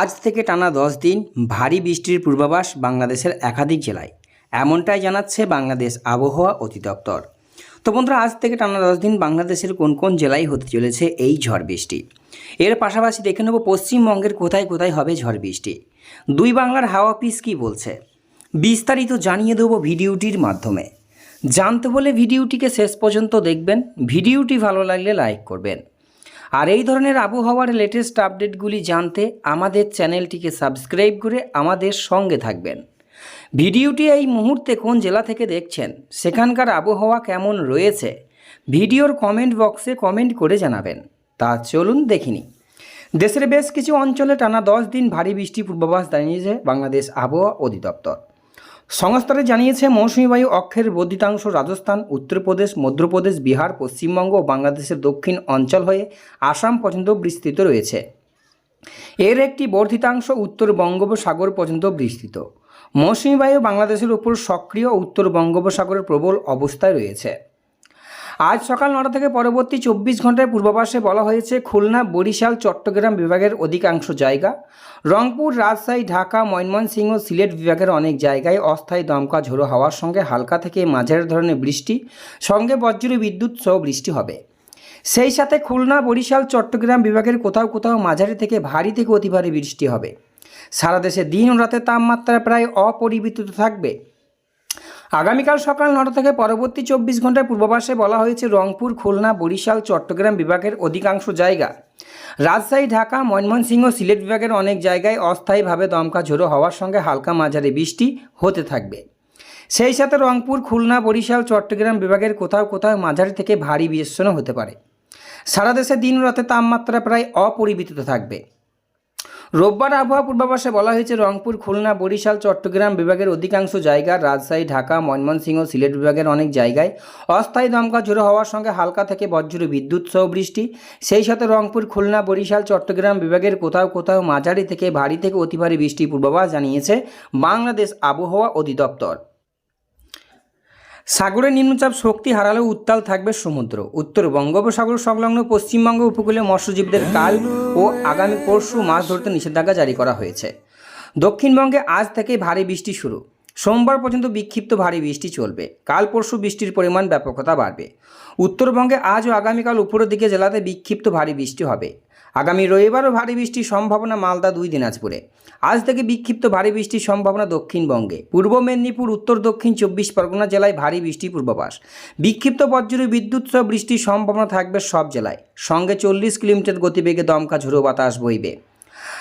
আজ থেকে টানা দশ দিন ভারী বৃষ্টির পূর্বাভাস বাংলাদেশের একাধিক জেলায়। এমনটাই জানাচ্ছে বাংলাদেশ আবহাওয়া অধিদপ্তর। তো বন্ধুরা, আজ থেকে টানা দশ দিন বাংলাদেশের কোন কোন জেলায় হতে চলেছে এই ঝড় বৃষ্টি? এর পাশাপাশি দেখে নেব পশ্চিমবঙ্গের কোথায় কোথায় হবে ঝড় বৃষ্টি। দুই বাংলার হাওয়া পিস কী বলছে? বিস্তারিত জানিয়ে দেবো ভিডিওটির মাধ্যমে। জানতে হলে ভিডিওটিকে শেষ পর্যন্ত দেখবেন। ভিডিওটি ভালো লাগলে লাইক করবেন। আর এই ধরনের আবহাওয়ার লেটেস্ট আপডেটগুলি জানতে আমাদের চ্যানেলটিকে সাবস্ক্রাইব করে আমাদের সঙ্গে থাকবেন। ভিডিওটি এই মুহূর্তে কোন জেলা থেকে দেখছেন, সেখানকার আবহাওয়া কেমন রয়েছে, ভিডিওর কমেন্ট বক্সে কমেন্ট করে জানাবেন। তা চলুন দেখিনি। দেশের বেশ কিছু অঞ্চলে টানা দশ দিন ভারী বৃষ্টি পূর্বাভাস জানিয়েছে বাংলাদেশ আবহাওয়া অধিদপ্তর। সংস্থাটি জানিয়েছে, মৌসুমী বায়ু অক্ষের বর্ধিতাংশ রাজস্থান, উত্তরপ্রদেশ, মধ্যপ্রদেশ, বিহার, পশ্চিমবঙ্গ ও বাংলাদেশের দক্ষিণ অঞ্চল হয়ে আসাম পর্যন্ত বিস্তৃত রয়েছে। এর একটি বর্ধিতাংশ উত্তর বঙ্গোপসাগর পর্যন্ত বিস্তৃত। মৌসুমী বায়ু বাংলাদেশের উপর সক্রিয় উত্তর বঙ্গোপসাগরের প্রবল অবস্থায় রয়েছে। আজ সকাল নটা থেকে পরবর্তী চব্বিশ ঘণ্টার পূর্বাভাসে বলা হয়েছে খুলনা, বরিশাল, চট্টগ্রাম বিভাগের অধিকাংশ জায়গা। রংপুর, রাজশাহী, ঢাকা, ময়মনসিংহ, সিলেট বিভাগের অনেক জায়গায় অস্থায়ী দমকা ঝোড়ো হাওয়ার সঙ্গে হালকা থেকে মাঝারি ধরনের বৃষ্টি, সঙ্গে বজ্র বিদ্যুৎ সহ বৃষ্টি হবে। সেই সাথে খুলনা, বরিশাল, চট্টগ্রাম বিভাগের কোথাও কোথাও মাঝারি থেকে ভারী থেকে অতি ভারী বৃষ্টি হবে। সারা দেশে দিন ও রাতের তাপমাত্রা প্রায় অপরিবর্তিত থাকবে। আগামীকাল সকাল নটা থেকে পরবর্তী চব্বিশ ঘণ্টার পূর্বাভাসে বলা হয়েছে রংপুর, খুলনা, বরিশাল, চট্টগ্রাম বিভাগের অধিকাংশ জায়গা। রাজশাহী, ঢাকা, ময়মনসিংহ সিলেট বিভাগের অনেক জায়গায় অস্থায়ীভাবে দমকা ঝোড়ো হওয়ার সঙ্গে হালকা মাঝারি বৃষ্টি হতে থাকবে। সেই সাথে রংপুর, খুলনা, বরিশাল, চট্টগ্রাম বিভাগের কোথাও কোথাও মাঝারি থেকে ভারী বৃষ্টিও হতে পারে। সারা দেশে দিন রাতে তাপমাত্রা প্রায় অপরিবর্তিত থাকবে। রোববার আবহাওয়া পূর্বাভাসে বলা হয়েছে, রংপুর, খুলনা, বরিশাল, চট্টগ্রাম বিভাগের অধিকাংশ জায়গা রাজশাহী, ঢাকা, ময়মনসিংহ, সিলেট বিভাগের অনেক জায়গায় অস্থায়ী দমকা ঝোড়ো হওয়ার সঙ্গে হালকা থেকে বজ্র বিদ্যুৎ সহ বৃষ্টি। সেই সাথে রংপুর, খুলনা, বরিশাল, চট্টগ্রাম বিভাগের কোথাও কোথাও মাঝারি থেকে ভারী থেকে অতি ভারী বৃষ্টি পূর্বাভাস জানিয়েছে বাংলাদেশ আবহাওয়া অধিদপ্তর। সাগরের নিম্নচাপ শক্তি হারালেও উত্তাল থাকবে সমুদ্র। উত্তর বঙ্গোপসাগর সংলগ্ন পশ্চিমবঙ্গ উপকূলে মৎস্যজীবীদের কাল ও আগামী পরশু মাছ ধরতে নিষেধাজ্ঞা জারি করা হয়েছে। দক্ষিণবঙ্গে আজ থেকে ভারী বৃষ্টি শুরু। সোমবার পর্যন্ত বিক্ষিপ্ত ভারী বৃষ্টি চলবে। কাল পরশু বৃষ্টির পরিমাণ ব্যাপকতা বাড়বে। উত্তরবঙ্গে আজ ও আগামীকাল উপরের দিকে জেলাতে বিক্ষিপ্ত ভারী বৃষ্টি হবে। আগামী রবিবারও ভারী বৃষ্টির সম্ভাবনা মালদা, দুই দিনাজপুরে। আজ থেকে বিক্ষিপ্ত ভারী বৃষ্টির সম্ভাবনা দক্ষিণবঙ্গে। পূর্ব মেদিনীপুর, উত্তর দক্ষিণ চব্বিশ পরগনা জেলায় ভারী বৃষ্টি পূর্বাভাস। বিক্ষিপ্ত বজ্র, বিদ্যুৎ সহ বৃষ্টির সম্ভাবনা থাকবে সব জেলায়। সঙ্গে চল্লিশ কিলোমিটার গতিবেগে দমকা ঝুড়ো বাতাস বইবে।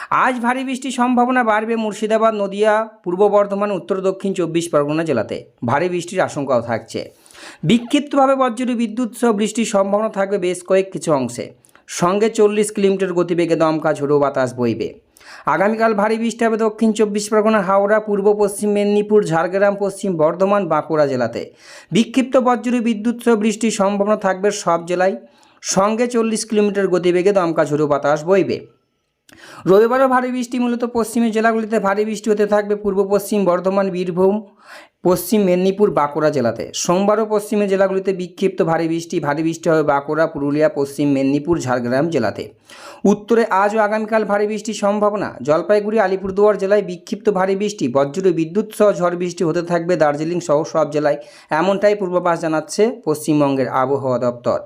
আজ ভারী বৃষ্টির সম্ভাবনা বাড়বে মুর্শিদাবাদ, নদিয়া, পূর্ব বর্ধমান, উত্তর, দক্ষিণ চব্বিশ পরগনা জেলাতে। ভারী বৃষ্টির আশঙ্কাও থাকছে। বিক্ষিপ্তভাবে বজ্র বিদ্যুৎ সহ বৃষ্টির সম্ভাবনা থাকবে বেশ কয়েক কিছু অংশে। সঙ্গে চল্লিশ কিলোমিটার গতিবেগে দমকা ঝোড়ো বাতাস বইবে। আগামীকাল ভারী বৃষ্টি হবে দক্ষিণ চব্বিশ পরগনা, হাওড়া, পূর্ব পশ্চিম মেদিনীপুর, ঝাড়গ্রাম, পশ্চিম বর্ধমান, বাঁকুড়া জেলাতে। বিক্ষিপ্ত বজ্র বিদ্যুৎ সহ বৃষ্টির সম্ভাবনা থাকবে সব জেলায়। সঙ্গে চল্লিশ কিলোমিটার গতিবেগে দমকা ঝোড়ো বাতাস বইবে। রবিবারও ভারী বৃষ্টি, মূলত পশ্চিমের জেলাগুলিতে ভারী বৃষ্টি হতে থাকবে পূর্ব পশ্চিম বর্ধমান, বীরভূম, পশ্চিম মেদিনীপুর, বাঁকুড়া জেলাতে। সোমবারও পশ্চিমের জেলাগুলিতে বিক্ষিপ্ত ভারী বৃষ্টি ভারী বৃষ্টি হবে বাঁকুড়া, পুরুলিয়া, পশ্চিম মেদিনীপুর, ঝাড়গ্রাম জেলাতে। উত্তরে আজ ও আগামীকাল ভারী বৃষ্টির সম্ভাবনা। জলপাইগুড়ি, আলিপুরদুয়ার জেলায় বিক্ষিপ্ত ভারী বৃষ্টি, বজ্র, বিদ্যুৎ সহ ঝড় বৃষ্টি হতে থাকবে দার্জিলিং সহ সব জেলায়। এমনটাই পূর্বাভাস জানাচ্ছে পশ্চিমবঙ্গের আবহাওয়া দপ্তর।